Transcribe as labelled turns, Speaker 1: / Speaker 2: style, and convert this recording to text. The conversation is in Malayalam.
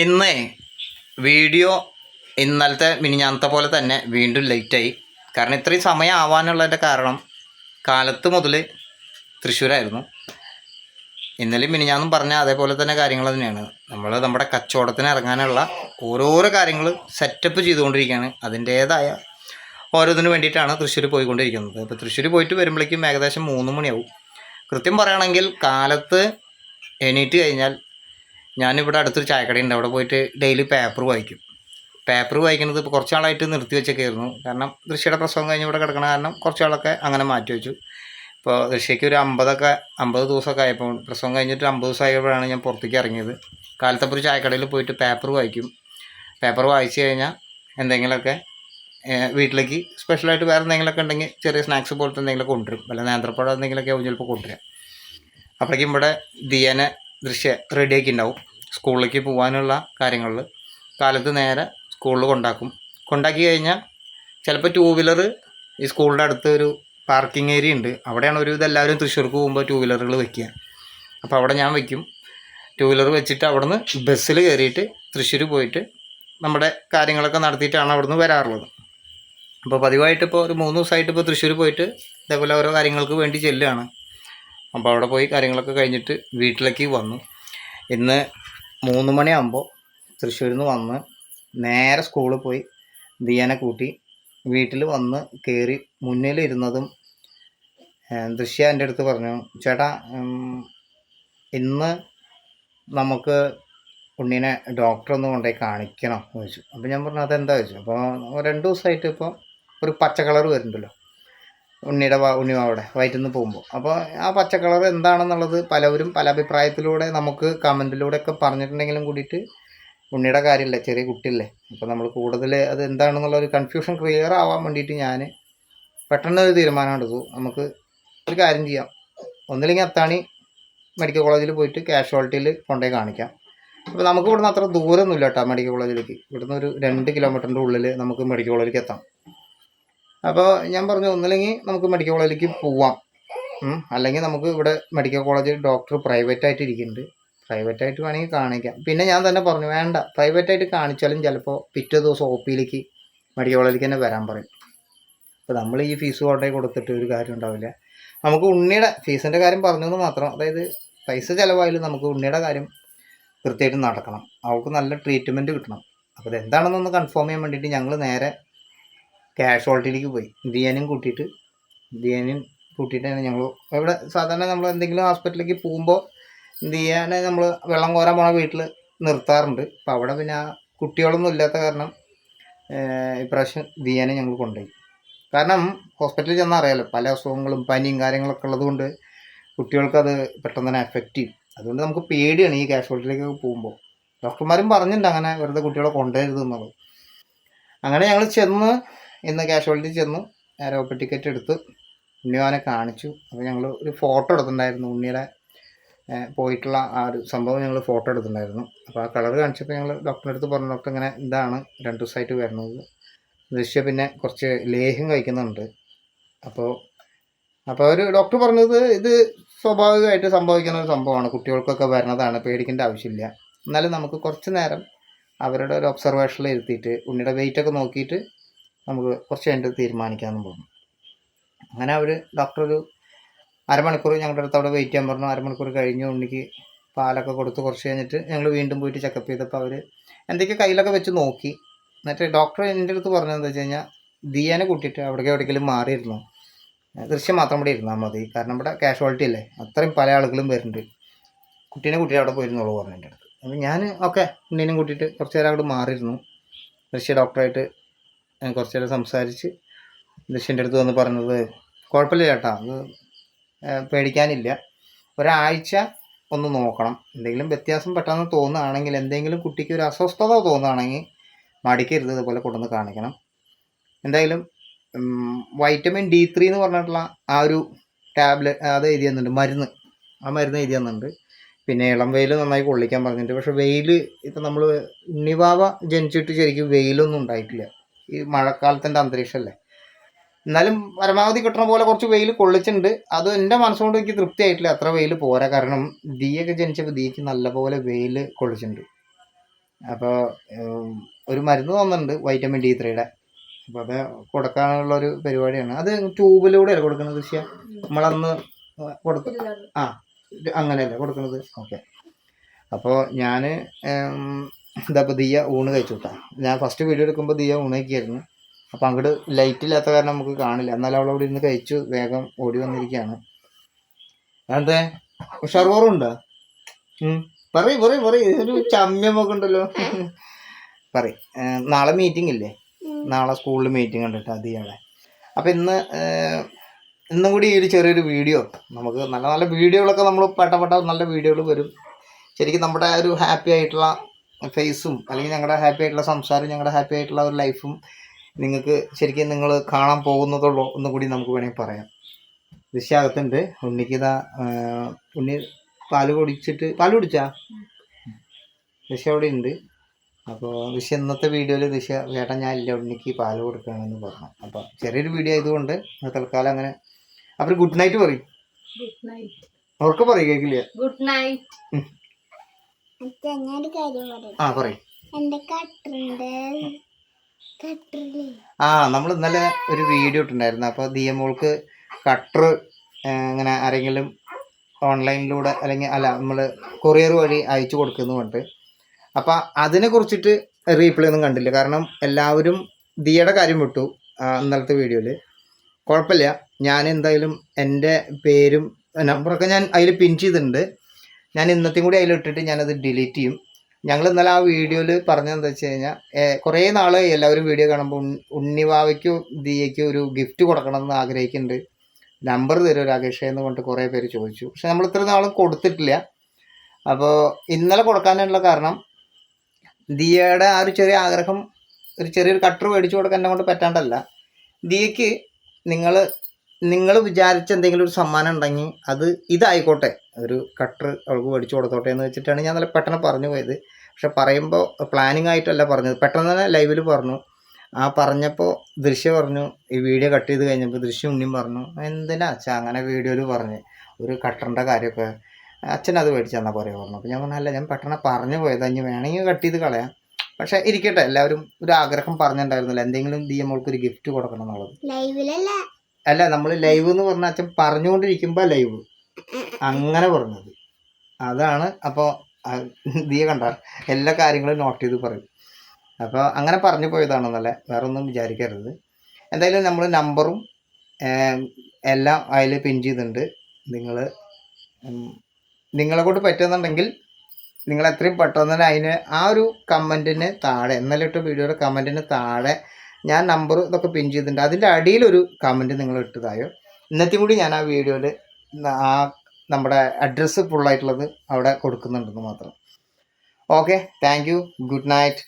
Speaker 1: ഇന്ന് വീഡിയോ ഇന്നലത്തെ മിനിഞ്ഞാന്നത്തെ പോലെ തന്നെ വീണ്ടും ലേറ്റായി കാരണം ഇത്രയും സമയം ആവാനുള്ളതിന്റെ കാരണം കാലത്ത് മുതൽ തൃശ്ശൂരായിരുന്നു. ഇന്നലെ മിനിഞ്ഞാന്നും പറഞ്ഞ അതേപോലെ തന്നെ കാര്യങ്ങൾ തന്നെയാണ്. നമ്മൾ നമ്മുടെ കച്ചവടത്തിന് ഇറങ്ങാനുള്ള ഓരോരോ കാര്യങ്ങൾ സെറ്റപ്പ് ചെയ്തുകൊണ്ടിരിക്കുകയാണ്. അതിന്റേതായ ഓരോന്നിനു വേണ്ടിയിട്ടാണ് തൃശ്ശൂർ പോയിക്കൊണ്ടിരിക്കുന്നത്. അപ്പോൾ തൃശ്ശൂർ പോയിട്ട് വരുമ്പോഴേക്കും ഏകദേശം മൂന്ന് മണിയാവും. കൃത്യം പറയുകയാണെങ്കിൽ കാലത്ത് എണീറ്റ് കഴിഞ്ഞാൽ ഞാനിവിടെ അടുത്തൊരു ചായക്കടയുണ്ട് അവിടെ പോയിട്ട് ഡെയിലി പേപ്പർ വായിക്കും. പേപ്പർ വായിക്കുന്നത് ഇപ്പോൾ കുറച്ച് നാളായിട്ട് നിർത്തി വെച്ചൊക്കെയായിരുന്നു. കാരണം ദൃശ്യയുടെ പ്രസവം കഴിഞ്ഞ് ഇവിടെ കിടക്കണ കാരണം കുറച്ച് ആളൊക്കെ അങ്ങനെ മാറ്റി വെച്ചു. ഇപ്പോൾ ദൃശ്യയ്ക്ക് ഒരു അമ്പതൊക്കെ അമ്പത് ദിവസമൊക്കെ ആയപ്പോൾ പ്രസവം കഴിഞ്ഞിട്ട് അമ്പത് ദിവസം ആയപ്പോഴാണ് ഞാൻ പുറത്തേക്ക് ഇറങ്ങിയത്. കാലത്തപ്പോൾ ഒരു ചായക്കടയിൽ പോയിട്ട് പേപ്പർ വായിക്കും. പേപ്പർ വായിച്ചു കഴിഞ്ഞാൽ എന്തെങ്കിലുമൊക്കെ വീട്ടിലേക്ക് സ്പെഷ്യലായിട്ട് വേറെ എന്തെങ്കിലുമൊക്കെ ഉണ്ടെങ്കിൽ ചെറിയ സ്നാക്സ് പോലത്തെ എന്തെങ്കിലുമൊക്കെ കൊണ്ടുവരും. വല്ല നേന്ത്രപ്പഴം എന്തെങ്കിലുമൊക്കെ ആവും ചിലപ്പോൾ കൊണ്ടുവരാം. അപ്പോഴേക്കും ഇവിടെ ദിയനെ ദൃശ്യ റെഡിയാക്കി ഉണ്ടാവും സ്കൂളിലേക്ക് പോകാനുള്ള കാര്യങ്ങളിൽ കാലത്ത് നേരെ സ്കൂളിൽ കൊണ്ടാക്കും. കൊണ്ടാക്കി കഴിഞ്ഞാൽ ചിലപ്പോൾ ടൂ വീലർ ഈ സ്കൂളിന്റെ അടുത്ത് ഒരു പാർക്കിംഗ് ഏരിയ ഉണ്ട്. അവിടെയാണ് ഒരു ഇതെല്ലാവരും തൃശ്ശൂർക്ക് പോകുമ്പോൾ ടൂ വീലറുകൾ വെക്കുക. അപ്പോൾ അവിടെ ഞാൻ വയ്ക്കും ടൂ വീലർ വെച്ചിട്ട് അവിടുന്ന് ബസ്സിൽ കയറിയിട്ട് തൃശ്ശൂർ പോയിട്ട് നമ്മുടെ കാര്യങ്ങളൊക്കെ നടത്തിയിട്ടാണ് അവിടുന്ന് വരാറുള്ളത്. അപ്പോൾ പതിവായിട്ട് ഇപ്പോൾ ഒരു മൂന്ന് ദിവസമായിട്ട് ഇപ്പോൾ തൃശ്ശൂർ പോയിട്ട് ഇതേപോലെ ഓരോ കാര്യങ്ങൾക്ക് വേണ്ടി ചെല്ലുകയാണ്. അപ്പോൾ അവിടെ പോയി കാര്യങ്ങളൊക്കെ കഴിഞ്ഞിട്ട് വീട്ടിലേക്ക് വന്നു. ഇന്ന് മൂന്ന് മണിയാകുമ്പോൾ തൃശ്ശൂരിൽ നിന്ന് വന്ന് നേരെ സ്കൂളിൽ പോയി ദിയാനെ കൂട്ടി വീട്ടിൽ വന്ന് കയറി മുന്നിലിരുന്നതും ദൃശ്യ എന്റെ അടുത്ത് പറഞ്ഞു ചേട്ടാ ഇന്ന് നമുക്ക് ഉണ്ണീനെ ഡോക്ടറെ ഒന്ന് കൊണ്ടുപോയി കാണിക്കണം എന്ന് ചോദിച്ചു. അപ്പോൾ ഞാൻ പറഞ്ഞു അതെന്താ? ചോദിച്ചു. അപ്പോൾ രണ്ട് ദിവസമായിട്ട് ഇപ്പോൾ ഒരു പച്ച കളർ വരുന്നുണ്ടല്ലോ. ഉണ്ണിയുടെ വാ ഉണ്ണിമാവിടെ വയറ്റിൽ നിന്ന് പോകുമ്പോൾ അപ്പോൾ ആ പച്ച കളർ എന്താണെന്നുള്ളത് പലവരും പല അഭിപ്രായത്തിലൂടെ നമുക്ക് കമന്റിലൂടെ ഒക്കെ പറഞ്ഞിട്ടുണ്ടെങ്കിലും കൂടിയിട്ട് ഉണ്ണിയുടെ കാര്യമില്ല ചെറിയ കുട്ടിയല്ലേ. അപ്പോൾ നമ്മൾ കൂടുതൽ അത് എന്താണെന്നുള്ള ഒരു കൺഫ്യൂഷൻ ക്ലിയർ ആവാൻ വേണ്ടിയിട്ട് ഞാൻ പെട്ടെന്ന് ഒരു തീരുമാനം എടുത്തു. നമുക്ക് ഒരു കാര്യം ചെയ്യാം. ഒന്നില്ലെങ്കിൽ അത്താണി മെഡിക്കൽ കോളേജിൽ പോയിട്ട് കാഷ്വാലിറ്റിയിൽ കൊണ്ടുപോയി കാണിക്കാം. അപ്പോൾ നമുക്ക് ഇവിടുന്ന് അത്ര ദൂരമൊന്നുമില്ല കേട്ടോ മെഡിക്കൽ കോളേജിലേക്ക് ഇവിടുന്ന് ഒരു രണ്ട് കിലോമീറ്ററിന്റെ ഉള്ളിൽ നമുക്ക് മെഡിക്കൽ കോളേജിലേക്ക് എത്താം. അപ്പോൾ ഞാൻ പറഞ്ഞു ഒന്നില്ലെങ്കിൽ നമുക്ക് മെഡിക്കൽ കോളേജിലേക്ക് പോവാം. അല്ലെങ്കിൽ നമുക്ക് ഇവിടെ മെഡിക്കൽ കോളേജ് ഡോക്ടർ പ്രൈവറ്റ് ആയിട്ട് ഇരിക്കുന്നുണ്ട്. പ്രൈവറ്റ് ആയിട്ട് വേണമെങ്കിൽ കാണിക്കാം. പിന്നെ ഞാൻ തന്നെ പറഞ്ഞു വേണ്ട. പ്രൈവറ്റ് ആയിട്ട് കാണിച്ചാലും ചിലപ്പോൾ പിറ്റേ ദിവസം ഒ പിയിലേക്ക് മെഡിക്കൽ കോളേജിലേക്ക് തന്നെ വരാൻ പറയും. അപ്പോൾ നമ്മൾ ഈ ഫീസ് കൊണ്ടേ കൊടുത്തിട്ട് ഒരു കാര്യം ഉണ്ടാവില്ല. നമുക്ക് ഉണ്ണിയുടെ ഫീസിന്റെ കാര്യം പറഞ്ഞു എന്ന് മാത്രം. അതായത് പൈസ ചിലവായാലും നമുക്ക് ഉണ്ണിയുടെ കാര്യം കൃത്യമായിട്ട് നടക്കണം. അവൾക്ക് നല്ല ട്രീറ്റ്മെന്റ് കിട്ടണം. അപ്പോൾ ഇത് കൺഫേം ചെയ്യാൻ വേണ്ടിയിട്ട് ഞങ്ങൾ നേരെ കാഷ്വാലിറ്റിയിലേക്ക് പോയി. ദിയാനും കൂട്ടിയിട്ട് ദിയാനും കൂട്ടിയിട്ടാണ് ഞങ്ങൾ ഇവിടെ സാധാരണ നമ്മൾ എന്തെങ്കിലും ഹോസ്പിറ്റലിലേക്ക് പോകുമ്പോൾ ദിയാനെ നമ്മൾ വെള്ളം കോരാൻ പോണ വീട്ടിൽ നിർത്താറുണ്ട്. അപ്പോൾ അവിടെ പിന്നെ കുട്ടികളൊന്നും ഇല്ലാത്ത കാരണം ഇപ്രാവശ്യം ദിയാനെ ഞങ്ങൾ കൊണ്ടുപോയി. കാരണം ഹോസ്പിറ്റലിൽ ചെന്നാൽ അറിയാലോ പല അസുഖങ്ങളും പനിയും കാര്യങ്ങളൊക്കെ ഉള്ളതുകൊണ്ട് കുട്ടികൾക്കത് പെട്ടെന്ന് തന്നെ എഫക്റ്റ് ചെയ്യും. അതുകൊണ്ട് നമുക്ക് പേടിയാണ് ഈ കാഷ്വാലിറ്റിയിലേക്ക് പോകുമ്പോൾ ഡോക്ടർമാരും പറഞ്ഞിട്ടുണ്ട് അങ്ങനെ വെറുതെ കുട്ടികളെ കൊണ്ടുവരരുത് എന്നുള്ളത്. അങ്ങനെ ഞങ്ങൾ ചെന്ന് ഇന്ന് കാഷ്വാലിറ്റി ചെന്നു. ആരോഗ്യ ടിക്കറ്റ് എടുത്ത് ഉണ്ണിയോനെ കാണിച്ചു. അപ്പോൾ ഞങ്ങൾ ഒരു ഫോട്ടോ എടുത്തിട്ടുണ്ടായിരുന്നു ഉണ്ണിയുടെ പോയിട്ടുള്ള ആ ഒരു സംഭവം ഞങ്ങൾ ഫോട്ടോ എടുത്തിട്ടുണ്ടായിരുന്നു. അപ്പോൾ ആ കളർ കാണിച്ചപ്പോൾ ഞങ്ങൾ ഡോക്ടറിന്റെ അടുത്ത് പറഞ്ഞു ഡോക്ടർ ഇങ്ങനെ ഇതാണ് രണ്ട് ദിവസമായിട്ട് വരുന്നത്. ദൃശ്യ പിന്നെ കുറച്ച് ലേഹ്യം കഴിക്കുന്നുണ്ട്. അപ്പോൾ അപ്പോൾ ഒരു ഡോക്ടർ പറഞ്ഞത് ഇത് സ്വാഭാവികമായിട്ട് സംഭവിക്കുന്ന ഒരു സംഭവമാണ്. കുട്ടികൾക്കൊക്കെ വരുന്നതാണ് പേടിക്കേണ്ട ആവശ്യമില്ല. എന്നാലും നമുക്ക് കുറച്ച് നേരം അവരുടെ ഒരു ഒബ്സർവേഷനിൽ ഇരുത്തിയിട്ട് ഉണ്ണിയുടെ വെയിറ്റൊക്കെ നോക്കിയിട്ട് നമുക്ക് കുറച്ച് കഴിഞ്ഞിട്ട് തീരുമാനിക്കാമെന്ന് പറഞ്ഞു. അങ്ങനെ അവർ ഡോക്ടർ ഒരു അരമണിക്കൂർ ഞങ്ങളുടെ അടുത്ത് അവിടെ വെയിറ്റ് ചെയ്യാൻ പറഞ്ഞു. അരമണിക്കൂർ കഴിഞ്ഞ് ഉണ്ണിക്ക് പാലൊക്കെ കൊടുത്ത് കുറച്ച് കഴിഞ്ഞിട്ട് ഞങ്ങൾ വീണ്ടും പോയിട്ട് ചെക്കപ്പ് ചെയ്തപ്പോൾ അവർ എന്തൊക്കെ കയ്യിലൊക്കെ വെച്ച് നോക്കി. എന്നിട്ട് ഡോക്ടർ എന്റെ അടുത്ത് പറഞ്ഞത് എന്താ വെച്ച് കഴിഞ്ഞാൽ ദിയാനെ കൂട്ടിയിട്ട് അവിടേക്ക് എവിടേക്കെങ്കിലും മാറിയിരുന്നു? ദൃശ്യം മാത്രം ഇവിടെ ഇരുന്നാൽ മതി. കാരണം ഇവിടെ കാഷ്വാലിറ്റി അല്ലേ? അത്രയും പല ആളുകളും വരുന്നുണ്ട്. കുട്ടീനെ കൂട്ടിയിട്ട് അവിടെ പോയിരുന്നുള്ളൂ പറഞ്ഞു എന്റെ അടുത്ത്. അപ്പോൾ ഞാൻ ഓക്കെ ഉണ്ണീനെ കൂട്ടിയിട്ട് കുറച്ച് നേരം അവിടെ മാറിയിരുന്നു. ദൃശ്യ ഡോക്ടറായിട്ട് കുറച്ച് നേരം സംസാരിച്ച് ദൃശ്യന്റെ അടുത്ത് വന്ന് പറഞ്ഞത് കുഴപ്പമില്ല ചേട്ടാ അത് പേടിക്കാനില്ല. ഒരാഴ്ച ഒന്ന് നോക്കണം. എന്തെങ്കിലും വ്യത്യാസം പെട്ടെന്ന് തോന്നുകയാണെങ്കിൽ എന്തെങ്കിലും കുട്ടിക്ക് ഒരു അസ്വസ്ഥത തോന്നുകയാണെങ്കിൽ മടിക്കരുത് ഇതുപോലെ കൊണ്ടുവന്ന് കാണിക്കണം. എന്തായാലും വൈറ്റമിൻ ഡി ത്രീ എന്ന് പറഞ്ഞിട്ടുള്ള ആ ഒരു ടാബ്ലറ്റ് അത് എഴുതി തന്നിട്ടുണ്ട് മരുന്ന്. ആ മരുന്ന് എഴുതി തന്നിട്ടുണ്ട്. പിന്നെ ഇളം വെയിൽ നന്നായി കൊള്ളിക്കാൻ പറഞ്ഞിട്ടുണ്ട്. പക്ഷേ വെയിൽ ഇപ്പം നമ്മൾ ഉണ്ണിവാവ ജനിച്ചിട്ട് ശരിക്കും വെയിലൊന്നും ഉണ്ടായിട്ടില്ല. ഈ മഴക്കാലത്തിന്റെ അന്തരീക്ഷമല്ലേ? എന്നാലും പരമാവധി കിട്ടണ പോലെ കുറച്ച് വെയിൽ കൊള്ളിച്ചിട്ടുണ്ട്. അത് എന്റെ മനസ്സുകൊണ്ട് എനിക്ക് തൃപ്തി ആയിട്ടില്ല അത്ര വെയിൽ പോരാ. കാരണം ദീയൊക്കെ ജനിച്ചപ്പോൾ ദീക്ക് നല്ലപോലെ വെയിൽ കൊള്ളിച്ചിട്ടുണ്ട്. അപ്പോൾ ഒരു മരുന്ന് തന്നിട്ടുണ്ട് വൈറ്റമിൻ ഡി ത്രീയുടെ. അപ്പോൾ അത് കൊടുക്കാനുള്ള ഒരു പരിപാടിയാണ്. അത് ട്യൂബിലൂടെയല്ലേ കൊടുക്കുന്നത് കൃഷിയ? നമ്മളന്ന് കൊടുക്ക ആ അങ്ങനെയല്ലേ കൊടുക്കുന്നത്? ഓക്കെ. അപ്പോൾ ഞാൻ ഇതപ്പോൾ ദിയ ഊണ് കഴിച്ചു കേട്ടോ ഞാൻ ഫസ്റ്റ് വീഡിയോ എടുക്കുമ്പോൾ ദിയ ഊണ് കഴിക്കായിരുന്നു. അപ്പോൾ അങ്ങോട്ട് ലൈറ്റ് ഇല്ലാത്ത കാരണം നമുക്ക് കാണില്ല. എന്നാലും അവൾ അവിടെ ഇരുന്ന് കഴിച്ചു. വേഗം ഓടി വന്നിരിക്കുകയാണ്. അതെ ഷർവറുണ്ടോ പറയും പറയും പറയും. ഒരു ചമ്യമൊക്കെ ഉണ്ടല്ലോ. പറയും. നാളെ മീറ്റിംഗ് ഇല്ലേ? നാളെ സ്കൂളിൽ മീറ്റിംഗ് ഉണ്ട് കേട്ടോ ദിയയുടെ അപ്പം ഇന്ന് ഇന്നും കൂടി ഒരു ചെറിയൊരു വീഡിയോ നമുക്ക് നല്ല നല്ല വീഡിയോകളൊക്കെ നമ്മൾ പെട്ട പെട്ട നല്ല വീഡിയോകൾ വരും. ശരിക്കും നമ്മുടെ ഒരു ഹാപ്പി ആയിട്ടുള്ള ഫേസും അല്ലെങ്കിൽ ഞങ്ങളുടെ ഹാപ്പി ആയിട്ടുള്ള സംസാരം ഞങ്ങളുടെ ഹാപ്പി ആയിട്ടുള്ള ഒരു ലൈഫും നിങ്ങൾക്ക് ശരിക്കും നിങ്ങൾ കാണാൻ പോകുന്നതുള്ളൂ ഒന്നും കൂടി നമുക്ക് വേണമെങ്കിൽ പറയാം. ദൃശ്യാകത്തുണ്ട്. ഉണ്ണിക്ക് ഇതാ ഏർ ഉണ്ണി പാൽ കുടിച്ചിട്ട് പാൽ കുടിച്ചാ? ദിശ അവിടെ ഉണ്ട്. അപ്പോൾ ദിശ ഇന്നത്തെ വീഡിയോയിൽ ദിശ ചേട്ടൻ ഞാൻ ഇല്ല ഉണ്ണിക്ക് പാൽ കൊടുക്കണമെന്ന് പറഞ്ഞു. അപ്പോൾ ചെറിയൊരു വീഡിയോ ആയതുകൊണ്ട് തൽക്കാലം അങ്ങനെ. അപ്പോൾ ഗുഡ് നൈറ്റ് പറയും. അവർക്ക് പറയും കേൾക്കില്ല.
Speaker 2: ഗുഡ് നൈറ്റ്
Speaker 3: ഞാനൊരു കാര്യം പറയാം.
Speaker 1: ആ പറയും.
Speaker 3: എന്റെ കട്ടറുണ്ട് കട്ടറില്ലേ?
Speaker 1: ആ നമ്മൾ ഇന്നലെ ഒരു വീഡിയോ ഇട്ടുണ്ടായിരുന്നു അപ്പോൾ ദിയമോൾക്ക് കട്ടർ ഇങ്ങനെ ആരെങ്കിലും ഓൺലൈനിലൂടെ അല്ലെങ്കിൽ അല്ല നമ്മൾ കൊറിയർ വഴി അയച്ചു കൊടുക്കുന്നു കൊണ്ട് അപ്പോൾ അതിനെ കുറിച്ചിട്ട് റീപ്ലൈ ഒന്നും കണ്ടില്ല. കാരണം എല്ലാവരും ദിയയുടെ കാര്യം വിട്ടു ഇന്നലത്തെ വീഡിയോയിൽ. കുഴപ്പമില്ല. ഞാൻ എന്തായാലും എന്റെ പേരും നമ്പറൊക്കെ ഞാൻ അതിൽ പിൻ ചെയ്തിട്ടുണ്ട്. ഞാൻ ഇന്നത്തെയും കൂടി അതിലിട്ടിട്ട് ഞാനത് ഡിലീറ്റ് ചെയ്യും. ഞങ്ങൾ ഇന്നലെ ആ വീഡിയോയിൽ പറഞ്ഞത് എന്താ വെച്ച് കഴിഞ്ഞാൽ കുറേ നാൾ എല്ലാവരും വീഡിയോ കാണുമ്പോൾ ഉണ്ണി- ഉണ്ണിവാവയ്ക്കും ദിയയ്ക്കും ഒരു ഗിഫ്റ്റ് കൊടുക്കണമെന്ന് ആഗ്രഹിക്കുന്നുണ്ട്. നമ്പർ തരും രാകേഷ് എന്ന് പറഞ്ഞിട്ട് കുറേ പേര് ചോദിച്ചു. പക്ഷെ നമ്മൾ ഇത്ര നാളും കൊടുത്തിട്ടില്ല. അപ്പോൾ ഇന്നലെ കൊടുക്കാനുള്ള കാരണം ദിയയുടെ ആ ഒരു ചെറിയ ആഗ്രഹം ഒരു ചെറിയൊരു കട്ടർ മേടിച്ചു കൊടുക്കാൻ എന്നെ കൊണ്ട് പറ്റാണ്ടല്ല. ദിയയ്ക്ക് നിങ്ങൾ നിങ്ങൾ വിചാരിച്ച എന്തെങ്കിലും ഒരു സമ്മാനം ഉണ്ടെങ്കിൽ അത് ഇതായിക്കോട്ടെ. ഒരു കട്ടർ അവൾക്ക് മേടിച്ചു കൊടുത്തോട്ടെ എന്ന് വെച്ചിട്ടാണ് ഞാൻ നല്ല പെട്ടെന്ന് പറഞ്ഞു പോയത്. പക്ഷെ പറയുമ്പോൾ പ്ലാനിങ് ആയിട്ടല്ല പറഞ്ഞത്. പെട്ടെന്ന് തന്നെ ലൈവിൽ പറഞ്ഞു. ആ പറഞ്ഞപ്പോൾ ദൃശ്യ പറഞ്ഞു ഈ വീഡിയോ കട്ട് ചെയ്ത് കഴിഞ്ഞപ്പോൾ ദൃശ്യം ഉണ്ണിയും പറഞ്ഞു എന്തിനാ അച്ഛാ അങ്ങനെ വീഡിയോയിൽ പറഞ്ഞ്? ഒരു കട്ടറിന്റെ കാര്യമൊക്കെ അച്ഛൻ അത് മേടിച്ച് തന്നാൽ പറഞ്ഞു. അപ്പോൾ ഞാൻ പറഞ്ഞല്ല ഞാൻ പെട്ടെന്ന് പറഞ്ഞു പോയത്. ഇനി വേണമെങ്കിൽ കട്ട് ചെയ്ത് കളയാം. പക്ഷെ ഇരിക്കട്ടെ. എല്ലാവരും ഒരു ആഗ്രഹം പറഞ്ഞിട്ടുണ്ടായിരുന്നില്ല. എന്തെങ്കിലും ഡി എമ്മൾക്ക് ഒരു ഗിഫ്റ്റ് കൊടുക്കണം എന്നുള്ളത്.
Speaker 3: ലൈവിലല്ല
Speaker 1: അല്ല നമ്മൾ ലൈവ് എന്ന് പറഞ്ഞ അച്ഛൻ പറഞ്ഞുകൊണ്ടിരിക്കുമ്പോൾ ലൈവ് അങ്ങനെ പറഞ്ഞത്. അതാണ് അപ്പോൾ ദിയ കണ്ട എല്ലാ കാര്യങ്ങളും നോട്ട് ചെയ്ത് പറയും. അപ്പോൾ അങ്ങനെ പറഞ്ഞു പോയതാണെന്നല്ല? വേറെ ഒന്നും വിചാരിക്കരുത്. എന്തായാലും നമ്മൾ നമ്പറും എല്ലാം അതിൽ പിൻ ചെയ്തിട്ടുണ്ട്. നിങ്ങൾ നിങ്ങളെ കൊണ്ട് പറ്റുന്നുണ്ടെങ്കിൽ നിങ്ങൾ എത്രയും പെട്ടെന്ന് തന്നെ അതിന് ആ ഒരു കമന്റിന് താഴെ ഇന്നലെ ഇട്ട വീഡിയോയുടെ കമന്റിന് താഴെ ഞാൻ നമ്പർ ഇതൊക്കെ പിൻ ചെയ്തിട്ടുണ്ട്. അതിന്റെ അടിയിലൊരു കമന്റ് നിങ്ങൾ ഇട്ടതായോ? ഇന്നത്തെയും കൂടി ഞാൻ ആ വീഡിയോയിൽ ആ നമ്മുടെ അഡ്രസ്സ് ഫുള്ളായിട്ടുള്ളത് അവിടെ കൊടുക്കുന്നുണ്ടെന്ന് മാത്രം. Okay thank you good night